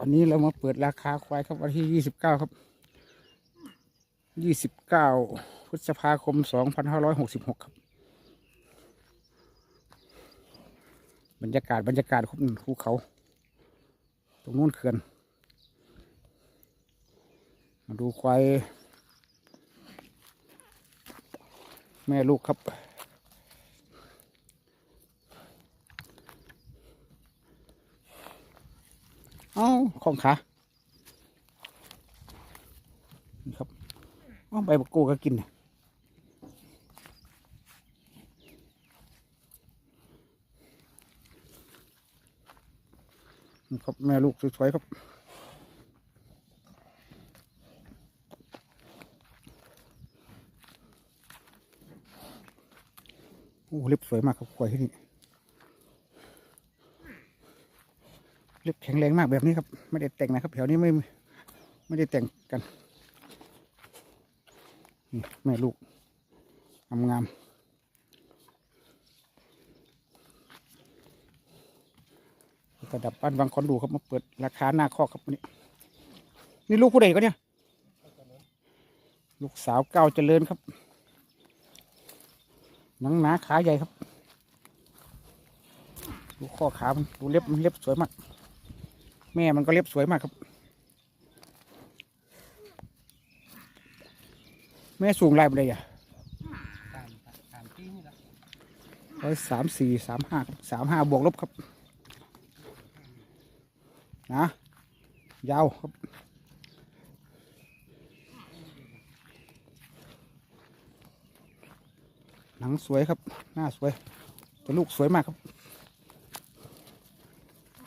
วันนี้เรามาเปิดราคาควายครับวันที่ยี่สิบเก้าครับยี่สิบเก้าพฤษภาคมสองพันห้าร้อยหกสิบหกครับ บรรยากาศบรรยากาศครับภูเขา ตรงนู้นเขื่อน มาดูควายแม่ลูกครับ อาของขานี่ครับเอาใบบักโกก็กินนี่ยนี่ครับแม่ลูกสวยๆครับโอ้เล็บสวยมากครับควายที่นี่ เล็บแข็งแรงมากแบบนี้ครับ ไม่ได้แต่งนะครับแถวนี้ไม่ไม่ได้แต่งกันนี่แม่ลูกงามงามระดับบ้านวังคอนดูครับมาเปิดราคาหน้าคอกครับวันนี้นี่ลูกผู้ใดก็เนี่ย ลูกสาวเก้าเจริญครับหนังหนาขาใหญ่ครับ ดูข้อขามันดูเล็บมันเล็บสวยมาก แม่มันก็เล็บสวยมากครับ แม่สูงไรไปเลยอะสามสามปีนี่ละร้อยสามสี่สามห้าสามห้าบวกลบครับ นะ ยาวครับหนังสวยครับ หน้าสวยแต่ลูกสวยมากครับ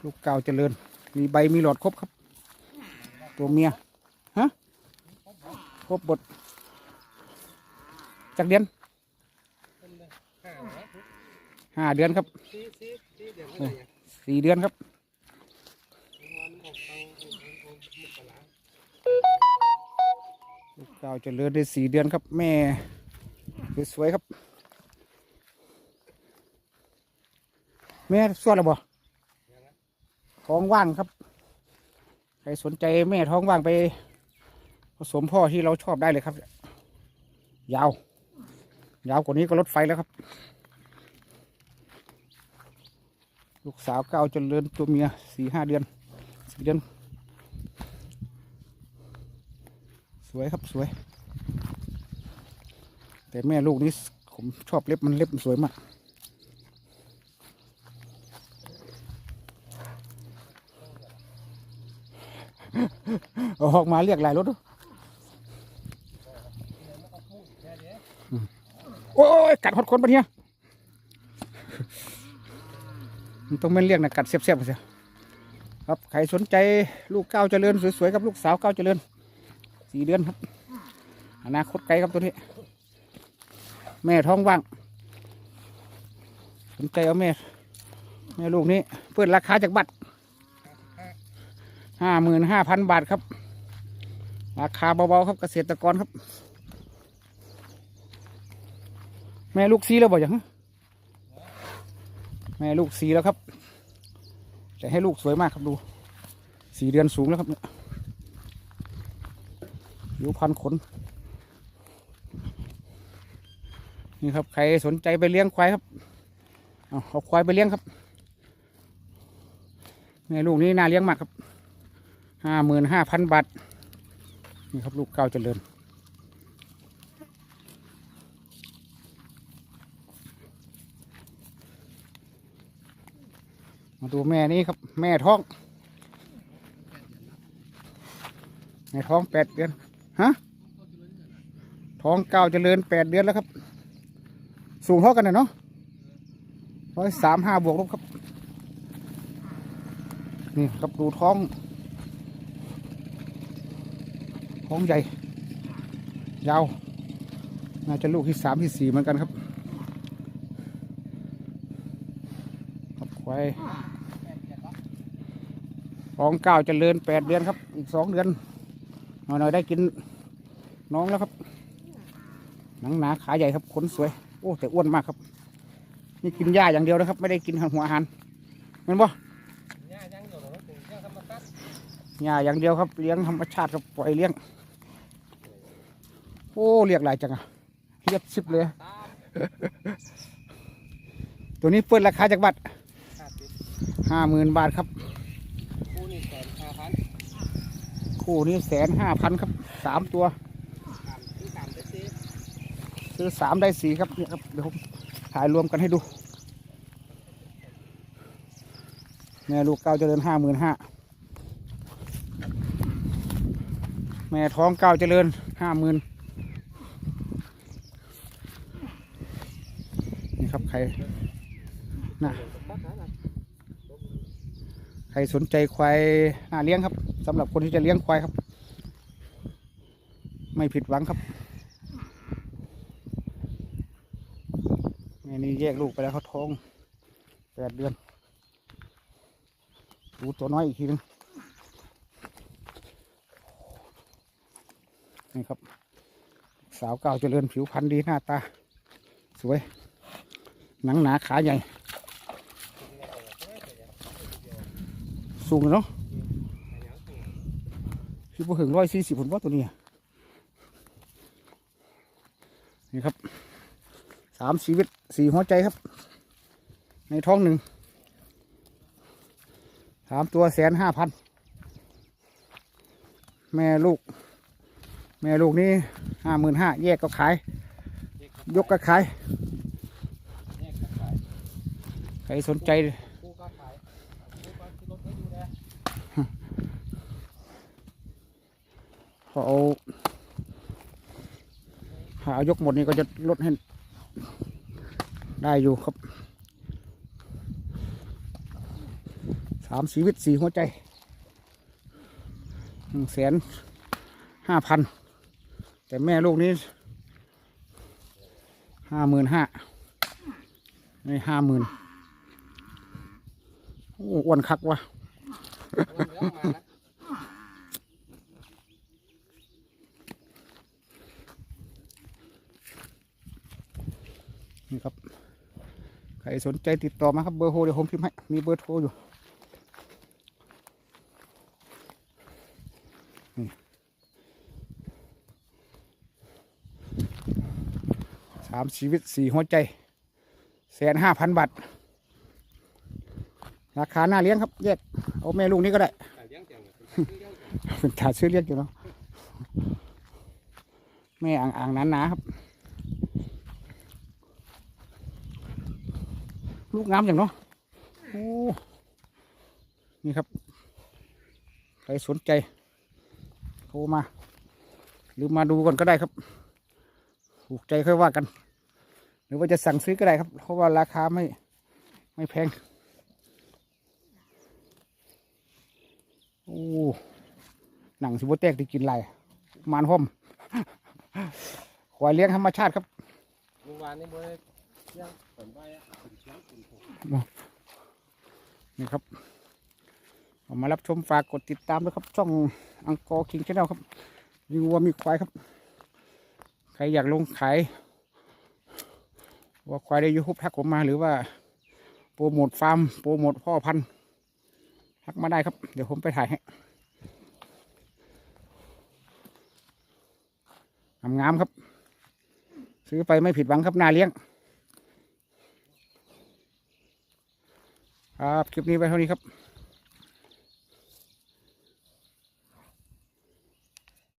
ลูกเก่าเจริญ มีใบมีหลอดครบครับ ตัวเมียฮะครบบทจากเดือนห้าเดือนครับสี่เดือนครับวันออกเอาเอาเอาเอามุกกะลาลูกเก่าเจริญได้สี่เดือนครับ แม่สวยๆครับ แม่สวดแล้วบ่า ท้องว่างครับ ใครสนใจแม่ท้องว่างไป ผสมพ่อที่เราชอบได้เลยครับ ยาว ยาวกว่านี้ก็รถไฟแล้วครับ ลูกสาวเก้าเจริญตัวเมียสี่ห้าเดือนสี่เดือน สวยครับสวย แต่แม่ลูกนี้ผมชอบเล็บมันเล็บมันสวยมาก เอาออกมาเรียกหลายรถดูอืมโอ้ยกัดหดคนปะเนี่ยมันต้องไม่เรียกนะกัดเสียบๆเสียครับใครสนใจลูกเก้าวเจริญสวยๆครับลูกสาวเก้าวเจริญสี่เดือนครับ อนาคตไกลครับตัวนี้ แม่ท้องว่าง สนใจเอาแม่ แม่ลูกนี้เปิดราคาจากบัตรห้าหมื่นห้าพันบาทครับ ราคาเบาๆครับเกษตรกรครับ แม่ลูกซีแล้วบอกอย่างแม่ลูกซีแล้วครับ แต่ให้ลูกสวยมากครับดูสีเดือนสูงแล้วครับเนี่ยผิวพันขนนี่ครับใครสนใจไปเลี้ยงควายครับเอาเอาควายไปเลี้ยงครับแม่ลูกนี้น่าเลี้ยงมากครับห้าหมื่นห้าพันบาท นี่ครับลูกเก้าเจริญมาดูแม่นี้ครับ แม่ท้อง แม่ท้องแปดเดือนฮะท้องเก้าเจริญแปดเดือนแล้วครับ สูงเท่ากันนะเนาะร้อยสามห้าบวกลบครับ นี่ครับดูท้อง ท้องใหญ่ ยาว น่าจะลูกที่สามที่สี่เหมือนกันครับครับควายท้องเก้าเจริญแปดเดือนครับ อีกสองเดือนหน่อยๆได้กินน้องแล้วครับ หนังหนาขาใหญ่ครับขนสวย โอ้แต่อ้วนมากครับ นี่กินหญ้าอย่างเดียวนะครับ ไม่ได้กินหัวอาหารแมันบ่หญ้าอย่างเดียวครับเลี้ยงธรรมชาติครับปล่อยเลี้ยง โอ้เรียกหลายจังอะเรียบสิบเลย ตัวนี้เปิดราคาจากบัตรห้าหมื่นบาทครับ คู่นี่แสนห้าพันคู่นี้แสนห้าพันครับสามตัวซื้อสามไปซื้อซื้อสามได้สี่ครับเนี่ยครับเดี๋ยวผมถ่ายรวมกันให้ดูแม่ลูกเก้าเจริญห้าหมื่นห้าแม่ท้องเก้าเจริญห้าหมื่น นี่ครับใครน่ะใครสนใจควายน่าเลี้ยงครับสำหรับคนที่จะเลี้ยงควายครับ ไม่ผิดหวังครับแม่นี่แยกลูกไปแล้วเขาท้องแปดเดือนดูตัวน้อยอีกทีนึงนี่ครับ สาวเก่าเจริญผิวพรรณดีหน้าตา สวย หนังหนาขาใหญ่ สูงเนาะคือพอถึงร้อยสี่สิบผมว่าตัวนี้ นี่ครับสามชีวิตสี่หัวใจครับ ในท้องหนึ่งสามตัวแสนห้าพันแม่ลูก แม่ลูกนี่ห้าหมื่นห้าแยกก็ขาย ยกก็ขาย รสนใจคู่ก็ขายคู่ก็ซื้อรถให้ดูแลพอเอาหายกหมดนี่ก็จะลดให้ได้อยู่ครับสามชีวิตสี่หัวใจหนึ่งแสนห้าพันแต่แม่ลูกนี้ห้าหมื่นห้านี่ห้าหมื่น อ้วนคักวะมันเลี้ยงมานะนี่ครับ ใครสนใจติดต่อมาครับเบอร์โทรเดี๋ยวผมพิมพ์ให้ มีเบอร์โทรอยู่สามชีวิตสี่หัวใจแสนห้าพันบาท ราคาหน้าเลี้ยงครับแยกเอาแม่ลูกนี้ก็ได้ขายเลี้ยงเจียงเนี่ยซื้อเลี้ยงเจียงเป็นถาซื้อเรียกอยู่เนาะแม่อ่างอ่างๆหนาๆครับ ลูกงามอย่างเนาะโอ้นี่ครับ ใครสนใจโทรมา หรือมาดูก่อนก็ได้ครับถูกใจค่อยว่ากัน หรือว่าจะสั่งซื้อก็ได้ครับ เพราะว่าราคาไม่ไม่แพง โอ้ หนังสิบแตกที่กินไรมานห่มควายเลี้ยงธรรมชาติครับเมื่อวานนี้เมื่อเลี้ยงผลใบอะผลเชียงผลผงนี่ครับเอามารับชมฝากกดติดตามด้วยครับ ช่องอังกอร์คิงชาแนลครับมีวัวมีควายครับ ใครอยากลงขายวัวควายได้ยูทูบทักผมมาหรือว่าโปรโมทฟาร์มโปรโมทพ่อพันธุ์ทักมาได้ครับ เดี๋ยวผมไปถ่ายให้ งามๆครับ ซื้อไปไม่ผิดหวังครับนาเลี้ยง ครับ คลิปนี้ไว้เท่านี้ครับ